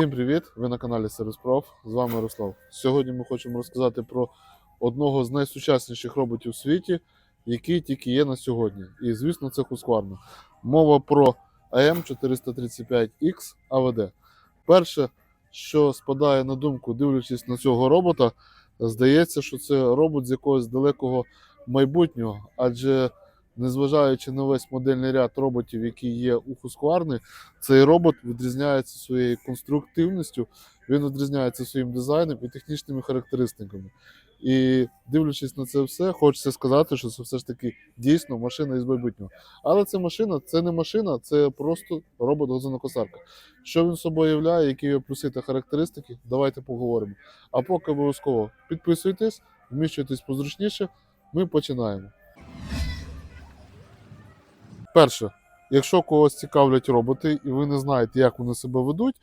Всім привіт! Ви на каналі Сервіс З вами Ярослав. Сьогодні ми хочемо розказати про одного з найсучасніших роботів у світі, який тільки є на сьогодні. І звісно, це Husqvarna. Мова про AM435X AVD. Перше, що спадає на думку, дивлячись на цього робота, здається, що це робот з якогось далекого майбутнього, адже незважаючи на весь модельний ряд роботів, які є у Husqvarna, цей робот відрізняється своєю конструктивністю, він відрізняється своїм дизайном і технічними характеристиками. І дивлячись на це все, хочеться сказати, що це все ж таки дійсно машина із майбутнього. Але це машина, це не машина, це просто робот-газонокосарка. Що він собою являє, які його плюси та характеристики, давайте поговоримо. А поки обов'язково підписуйтесь, вміщуйтесь позручніше, ми починаємо. Перше, Якщо когось цікавлять роботи і ви не знаєте, як вони себе ведуть,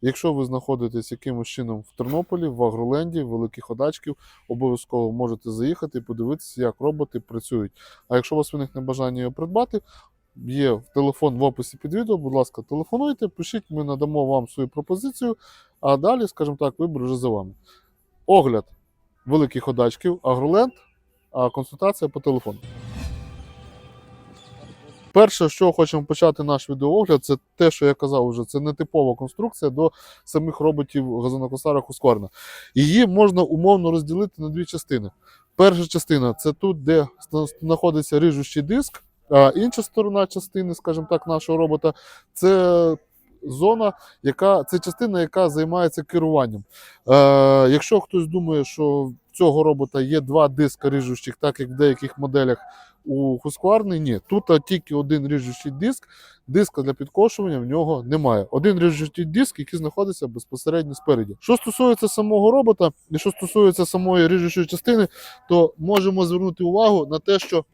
якщо ви знаходитесь якимось чином в Тернополі, в Агроленді, Великих Ходачків, обов'язково можете заїхати і подивитися, як роботи працюють. А якщо у вас виникне бажання його придбати, є телефон в описі під відео, будь ласка, телефонуйте, пишіть, ми надамо вам свою пропозицію, а далі, скажімо так, вибір вже за вами. Огляд Великих Ходачків, Агроленд, а консультація по телефону. Перше, що хочемо почати наш відеоогляд, це те, що я казав вже, це не типова конструкція до самих роботів газонокосара Husqvarna. Її можна умовно розділити на дві частини. Перша частина це тут, де знаходиться рижущий диск, а інша сторона частини, скажімо так, нашого робота це зона, яка це частина, яка займається керуванням. Е, якщо хтось думає, що в цього робота є два диска ріжущих, так як в деяких моделях у Husqvarna, ні. Тут тільки один ріжучий диск, диска для підкошування в нього немає. Один ріжучий диск, який знаходиться безпосередньо спереді. Що стосується самого робота, і що стосується самої ріжучої частини, то можемо звернути увагу на те, що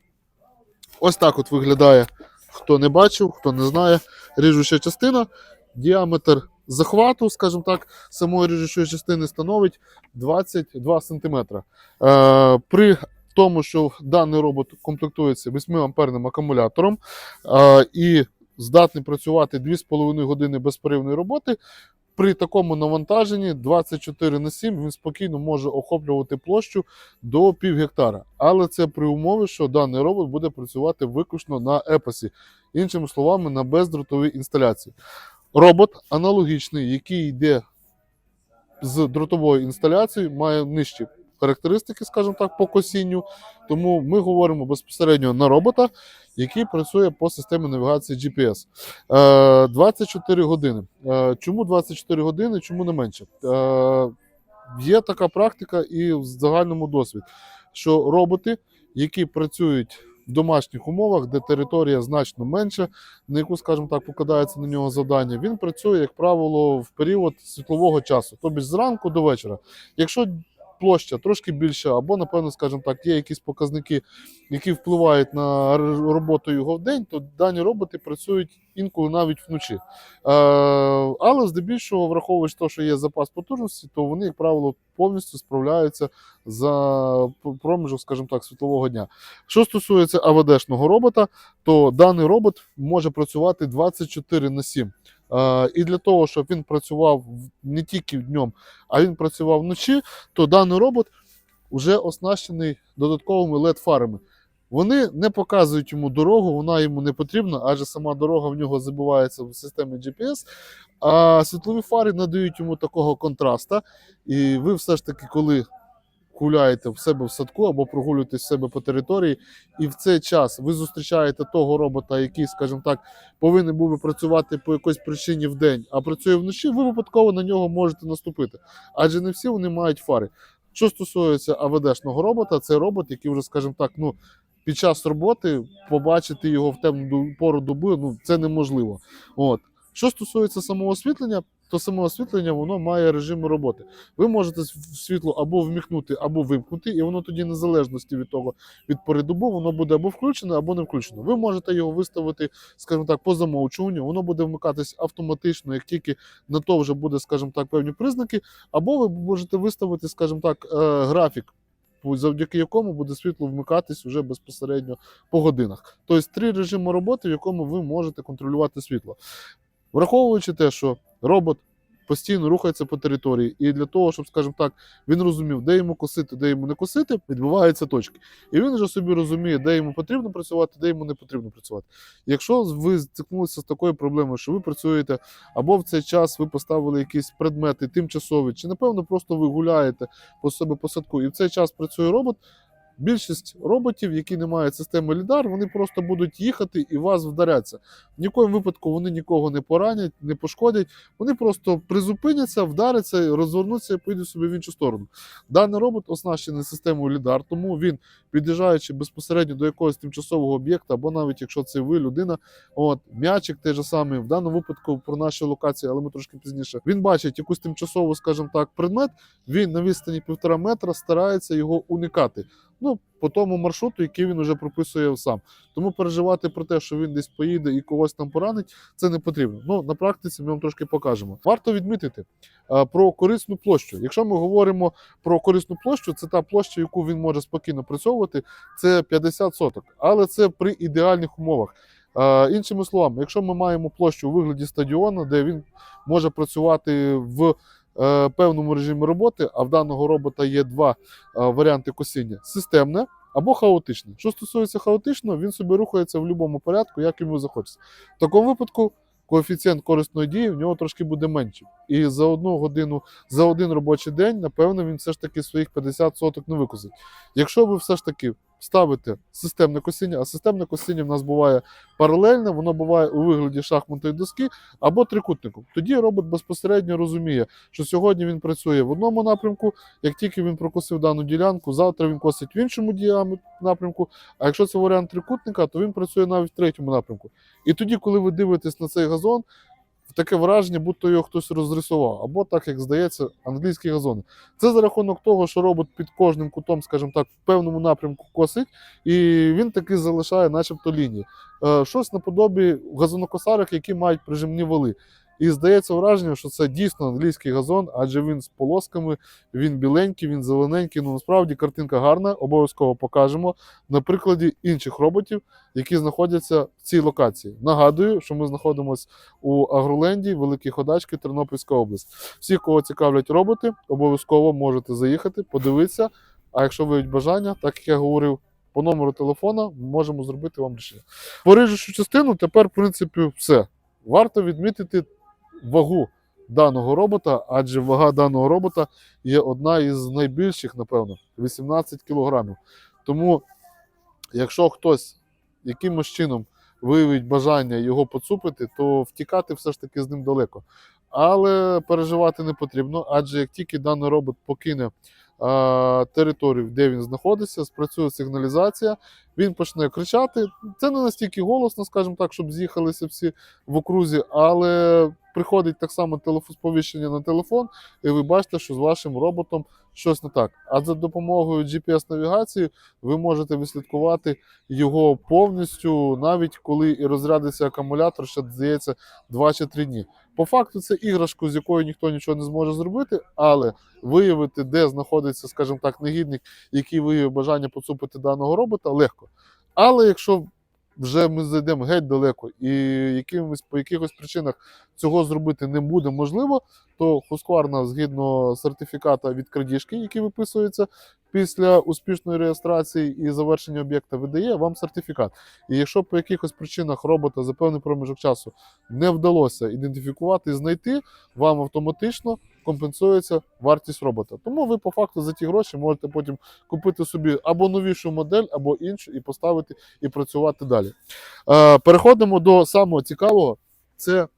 ось так от виглядає, хто не бачив, хто не знає, ріжуча частина, діаметр захвату, скажімо так, самої ріжучої частини становить 22 см. Е, тому, що даний робот комплектується 8 амперним акумулятором і здатний працювати 2,5 години безперервної роботи. При такому навантаженні 24 на 7 він спокійно може охоплювати площу до пів гектара. Але це при умові, що даний робот буде працювати виключно на епосі, іншими словами, на бездротовій інсталяції. Робот аналогічний, який йде з дротовою інсталяцією, має нижчі характеристики, скажімо так, по косінню. Тому ми говоримо безпосередньо на робота, який працює по системі навігації GPS. Е, 24 години. Е, чому 24 години, чому не менше? Е, є така практика і в загальному досвід, що роботи, які працюють в домашніх умовах, де територія значно менша, на яку, скажімо так, покладається на нього завдання, він працює, як правило, в період світлового часу, тобто зранку до вечора. Якщо площа трошки більша, або, напевно, скажімо так, є якісь показники, які впливають на роботу його в день, то дані роботи працюють інколи навіть вночі. Е, але здебільшого, враховуючи те, що є запас потужності, то вони, як правило, повністю справляються за проміжок, скажімо так, світлового дня. Що стосується АВДшного робота, то даний робот може працювати 24 на 7. І для того, щоб він працював не тільки днем, а він працював вночі, то даний робот вже оснащений додатковими LED-фарами. Вони не показують йому дорогу, вона йому не потрібна, адже сама дорога в нього забувається в системі GPS. А світлові фари надають йому такого контраста. І ви все ж таки, коли гуляєте в себе в садку або прогулюєтесь в себе по території, і в цей час ви зустрічаєте того робота, який, скажімо так, повинен був би працювати по якоїсь причині в день, а працює вночі, ви випадково на нього можете наступити. Адже не всі вони мають фари. Що стосується АВДшного робота, це робот, який вже, скажімо так, ну. Під час роботи побачити його в темну пору доби ну, це неможливо. От. Що стосується самого освітлення, то саме освітлення воно має режими роботи. Ви можете світло або вмікнути, або вимкнути, і воно тоді, незалежності від того, від пори доби, воно буде або включене, або не включено. Ви можете його виставити, скажімо так, по замовчуванню, воно буде вмикатись автоматично, як тільки на то вже буде, скажімо так, певні признаки, або ви можете виставити, скажімо так, е, графік. Завдяки якому буде світло вмикатись вже безпосередньо по годинах. Тобто три режими роботи, в якому ви можете контролювати світло. Враховуючи те, що робот постійно рухається по території. І для того, щоб, скажімо так, він розумів, де йому косити, де йому не косити, відбуваються точки. І він вже собі розуміє, де йому потрібно працювати, де йому не потрібно працювати. Якщо ви стикнулися з такою проблемою, що ви працюєте або в цей час ви поставили якісь предмети тимчасові, чи напевно просто ви гуляєте по себе по садку, і в цей час працює робот. Більшість роботів, які не мають системи лідар, вони просто будуть їхати і вас вдаряться. В нікоєму випадку вони нікого не поранять, не пошкодять. Вони просто призупиняться, вдаряться, розвернуться і поїдуть собі в іншу сторону. Даний робот оснащений системою лідар, тому він, під'їжджаючи безпосередньо до якогось тимчасового об'єкта, або навіть якщо це ви, людина, от м'ячик той же самий, в даному випадку про наші локації, але ми трошки пізніше. Він бачить якусь тимчасову, скажімо так, предмет. Він на відстані півтора метра старається його уникати. Ну, по тому маршруту, який він вже прописує сам. Тому переживати про те, що він десь поїде і когось там поранить, це не потрібно. Ну на практиці ми вам трошки покажемо. Варто відмітити е, про корисну площу. Якщо ми говоримо про корисну площу, це та площа, яку він може спокійно працьовувати, це 50 соток, але це при ідеальних умовах. Е, іншими словами, якщо ми маємо площу у вигляді стадіону, де він може працювати в певному режимі роботи, а в даного робота є два е, варіанти косіння: системне або хаотичне. Що стосується хаотичного, він собі рухається в будь-якому порядку, як йому захочеться. В такому випадку коефіцієнт корисної дії в нього трошки буде менший. І за одну годину, за один робочий день, напевно, він все ж таки своїх 50 соток не викосить. Якщо ви все ж таки ставите системне косіння, а системне косіння в нас буває паралельне, воно буває у вигляді шахматної доски або трикутнику. Тоді робот безпосередньо розуміє, що сьогодні він працює в одному напрямку, як тільки він прокосив дану ділянку, завтра він косить в іншому напрямку. А якщо це варіант трикутника, то він працює навіть в третьому напрямку. І тоді, коли ви дивитесь на цей газон, таке враження, будто його хтось розрисував, або так як здається, англійські газони. Це за рахунок того, що робот під кожним кутом, скажімо так, в певному напрямку косить, і він таки залишає, начебто, лінії. Е, щось наподобі газонокосарок, які мають прижимні вали. І здається враження, що це дійсно англійський газон, адже він з полосками, він біленький, він зелененький. Ну насправді картинка гарна, обов'язково покажемо на прикладі інших роботів, які знаходяться в цій локації. Нагадую, що ми знаходимося у Агроленді, Великі Ходачки, Тернопільська область. Всі, кого цікавлять роботи, обов'язково можете заїхати, подивитися. А якщо виявить бажання, так як я говорив, по номеру телефона можемо зробити вам рішення. По частину тепер, в принципі, все. Варто відмітити вагу даного робота, адже вага даного робота є одна із найбільших, напевно, 18 кілограмів. Тому, якщо хтось якимось чином виявить бажання його поцупити, то втікати все ж таки з ним далеко. Але переживати не потрібно, адже як тільки даний робот покине а, територію, де він знаходиться, спрацює сигналізація, він почне кричати. Це не настільки голосно, скажімо так, щоб з'їхалися всі в окрузі, але приходить так само сповіщення на телефон, і ви бачите, що з вашим роботом щось не так. А за допомогою GPS-навігації ви можете відслідкувати його повністю, навіть коли і розрядиться акумулятор, ще здається 2 чи 3 дні. По факту, це іграшка, з якою ніхто нічого не зможе зробити, але виявити, де знаходиться, скажімо так, негідник, який виявив бажання поцупити даного робота, легко. Але якщо вже ми зайдемо геть далеко і якимось по якихось причинах цього зробити не буде можливо, то Husqvarna, згідно сертифіката від крадіжки, який виписується після успішної реєстрації і завершення об'єкта, видає вам сертифікат. І якщо по якихось причинах робота за певний проміжок часу не вдалося ідентифікувати і знайти, вам автоматично компенсується вартість робота. Тому ви по факту за ті гроші можете потім купити собі або новішу модель, або іншу, і поставити і працювати далі. Е, переходимо до самого цікавого. Це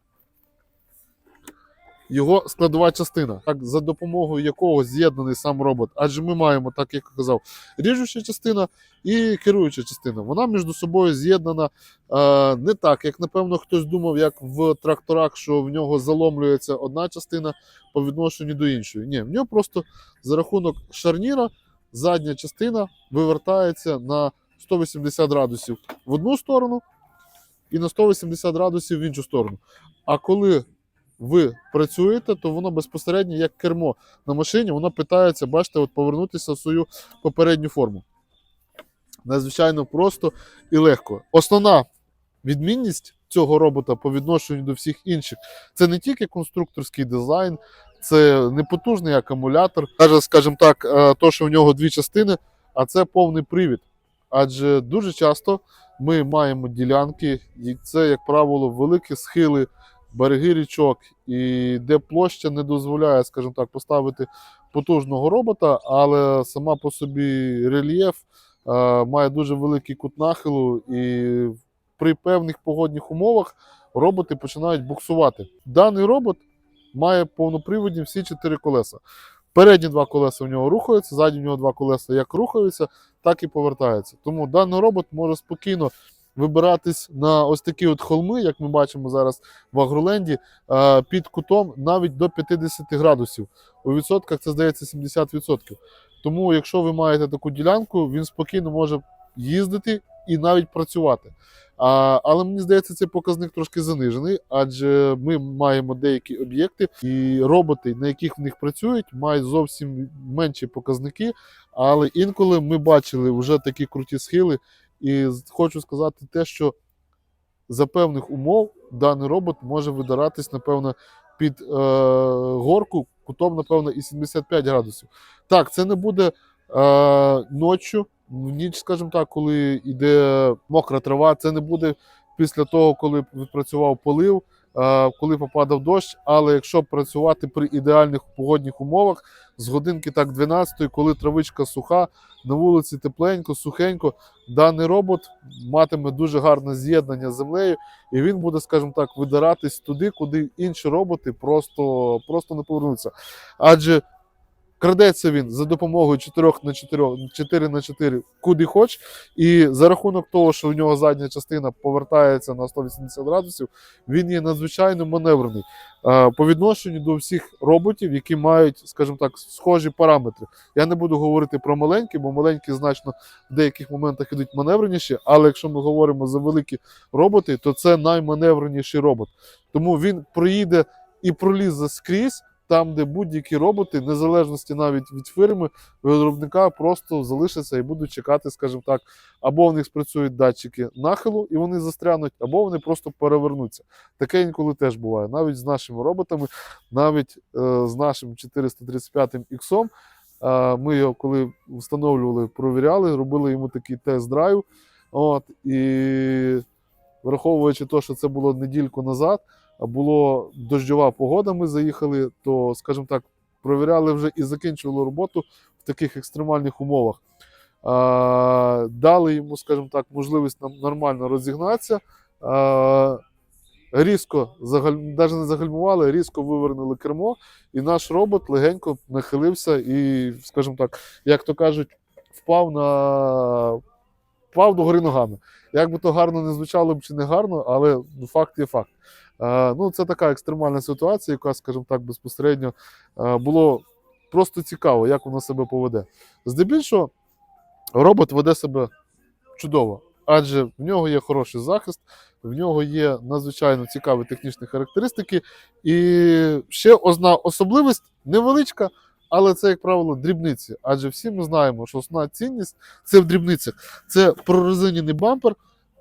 його складова частина, так, за допомогою якого з'єднаний сам робот. Адже ми маємо, так як казав, ріжуча частина і керуюча частина. Вона між собою з'єднана е, не так, як напевно хтось думав, як в тракторах, що в нього заломлюється одна частина по відношенню до іншої. Ні, в нього просто за рахунок шарніра задня частина вивертається на 180 градусів в одну сторону і на 180 градусів в іншу сторону. А коли ви працюєте, то воно безпосередньо як кермо на машині, воно питається, бачите, от повернутися в свою попередню форму. Надзвичайно просто і легко. Основна відмінність цього робота по відношенню до всіх інших. Це не тільки конструкторський дизайн, це не потужний акумулятор. Навіть, скажімо так, е, то, що в нього дві частини, а це повний привід. Адже дуже часто ми маємо ділянки, і це, як правило, великі схили, береги річок, і де площа не дозволяє, скажімо так, поставити потужного робота, але сама по собі рельєф е, має дуже великий кут нахилу, і при певних погодних умовах роботи починають буксувати. Даний робот має повноприводні всі чотири колеса. Передні два колеса в нього рухаються, задні в нього два колеса як рухаються, так і повертаються. Тому даний робот може спокійно вибиратись на ось такі от холми, як ми бачимо зараз в Агроленді, е, під кутом навіть до 50 градусів. У відсотках це здається 70%. Тому, якщо ви маєте таку ділянку, він спокійно може їздити і навіть працювати. А, але мені здається, цей показник трошки занижений, адже ми маємо деякі об'єкти, і роботи, на яких в них працюють, мають зовсім менші показники. Але інколи ми бачили вже такі круті схили. І хочу сказати те, що за певних умов даний робот може видиратись, напевно, під е, горку кутом, напевно, і 75 градусів. Так, це не буде е, ночі, в ніч, скажімо так, коли йде мокра трава, це не буде після того, коли відпрацював полив, коли попадав дощ. Але якщо працювати при ідеальних погодних умовах, з годинки так 12, коли травичка суха, на вулиці тепленько, сухенько, даний робот матиме дуже гарне з'єднання з землею, і він буде, скажімо так, видиратись туди, куди інші роботи просто, просто не повернуться. Адже крадеться він за допомогою 4 на 4, 4 на 4 куди хоч, і за рахунок того, що в нього задня частина повертається на 180 градусів, він є надзвичайно маневрений е, по відношенню до всіх роботів, які мають, скажімо так, схожі параметри. Я не буду говорити про маленькі, бо маленькі значно в деяких моментах ідуть маневреніші, але якщо ми говоримо за великі роботи, то це найманевреніший робот. Тому він проїде і пролізе скрізь. Там, де будь-які роботи, незалежності навіть від фірми, виробника просто залишаться і будуть чекати, скажімо так, або в них спрацюють датчики нахилу і вони застрянуть, або вони просто перевернуться. Таке інколи теж буває. Навіть з нашими роботами, навіть е, з нашим 435 іксом, е, ми його коли встановлювали, провіряли, робили йому такий тест-драйв. От, і враховуючи те, що це було недільку назад, а було дощова погода, ми заїхали, то, скажімо так, провіряли вже і закінчували роботу в таких екстремальних умовах. Дали йому, скажімо так, можливість нам нормально розігнатися. Різко навіть не загальмували, різко вивернули кермо, і наш робот легенько нахилився і, скажімо так, як то кажуть, впав на впав до гори ногами. Як би то гарно не звучало б чи не гарно, але ну, факт є факт. Е, ну, це така екстремальна ситуація, яка, скажімо так, безпосередньо е, було просто цікаво, як воно себе поведе. Здебільшого, робот веде себе чудово, адже в нього є хороший захист, в нього є надзвичайно цікаві технічні характеристики. І ще одна особливість невеличка, але це, як правило, дрібниці. Адже всі ми знаємо, що основна цінність це в дрібницях. Це прорезинений бампер,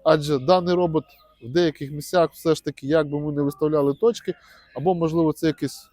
адже даний робот в деяких місцях все ж таки, як би ми не виставляли точки, або, можливо, це якісь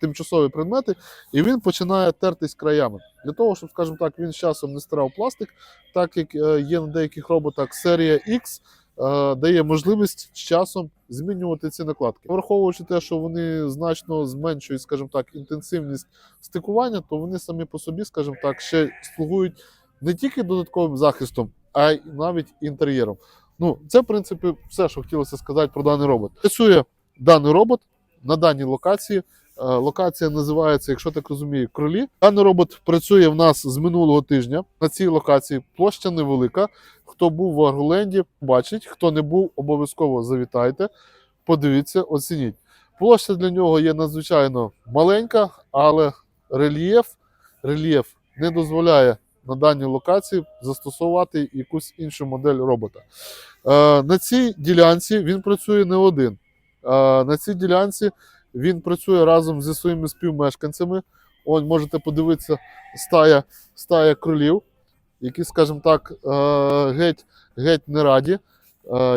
тимчасові предмети, і він починає тертись краями. Для того, щоб, скажімо так, він з часом не стирав пластик, так як е, є на деяких роботах серія X, е, дає можливість з часом змінювати ці накладки. Враховуючи те, що вони значно зменшують, скажімо так, інтенсивність стикування, то вони самі по собі, скажімо так, ще слугують не тільки додатковим захистом, а й навіть інтер'єром. Ну, це, в принципі, все, що хотілося сказати про даний робот. Працює даний робот на даній локації. Е, Локація називається, якщо так розумію, кролі. Даний робот працює в нас з минулого тижня. На цій локації площа невелика. Хто був в Аргуленді, бачить. Хто не був, обов'язково завітайте, подивіться, оцініть. Площа для нього є надзвичайно маленька, але рельєф, рельєф не дозволяє на даній локації застосувати якусь іншу модель робота. Е, на цій ділянці він працює не один. Е, на цій ділянці він працює разом зі своїми співмешканцями. Ось можете подивитися стая, стая кролів, які, скажімо так, е, геть, геть не раді,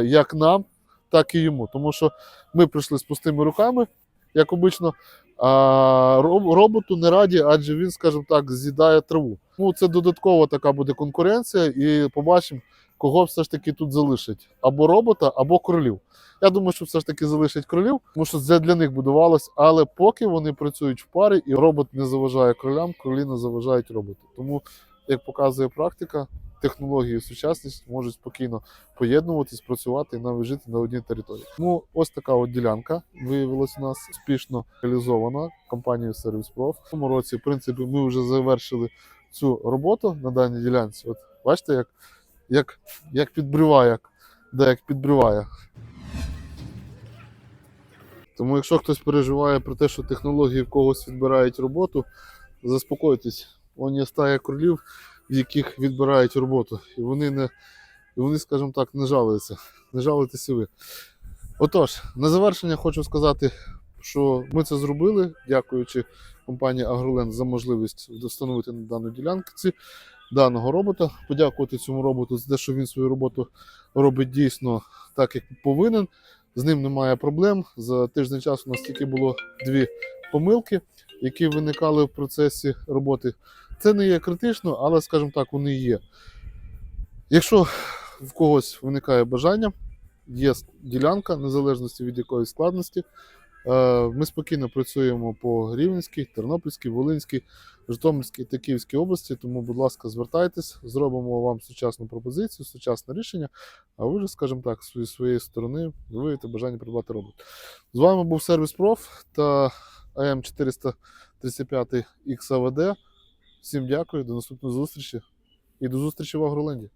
як нам, так і йому. Тому що ми прийшли з пустими руками, як обично, а роботу не раді, адже він, скажімо так, з'їдає траву. Ну, це додаткова така буде конкуренція, і побачимо, кого все ж таки тут залишить: або робота, або кролів. Я думаю, що все ж таки залишать кролів, тому що це для них будувалось, але поки вони працюють в парі, і робот не заважає кролям, кролі не заважають роботу. Тому, як показує практика, технології сучасність можуть спокійно поєднуватись, працювати і навіть жити на одній території. Тому ось така от ділянка виявилася у нас успішно реалізована компанією Pro. В цьому році, в принципі, ми вже завершили цю роботу на даній ділянці. От бачите, як, як, як підбриває, да, як підбриває. Тому, якщо хтось переживає про те, що технології в когось відбирають роботу, заспокойтесь. Вон є стая кролів, в яких відбирають роботу. І вони не, і вони, скажімо так, не жалуються. Не жалуйтеся ви. Отож, на завершення хочу сказати, що ми це зробили, дякуючи компанії AgroLand за можливість встановити на дану ділянці даного робота. Подякувати цьому роботу за те, що він свою роботу робить дійсно так, як повинен. З ним немає проблем. За тиждень часу у нас тільки було дві помилки, які виникали в процесі роботи. Це не є критично, але, скажімо так, вони є. Якщо в когось виникає бажання, є ділянка, незалежності від якоїсь складності. Е, Ми спокійно працюємо по Рівненській, Тернопільській, Волинській, Житомирській та Київській області. Тому, будь ласка, звертайтесь, зробимо вам сучасну пропозицію, сучасне рішення. А ви вже, скажімо так, зі своєї сторони виявите бажання придбати робот. З вами був сервіс Проф та АМ 435 XAVD. Всім дякую, до наступної зустрічі і до зустрічі в Агроленді.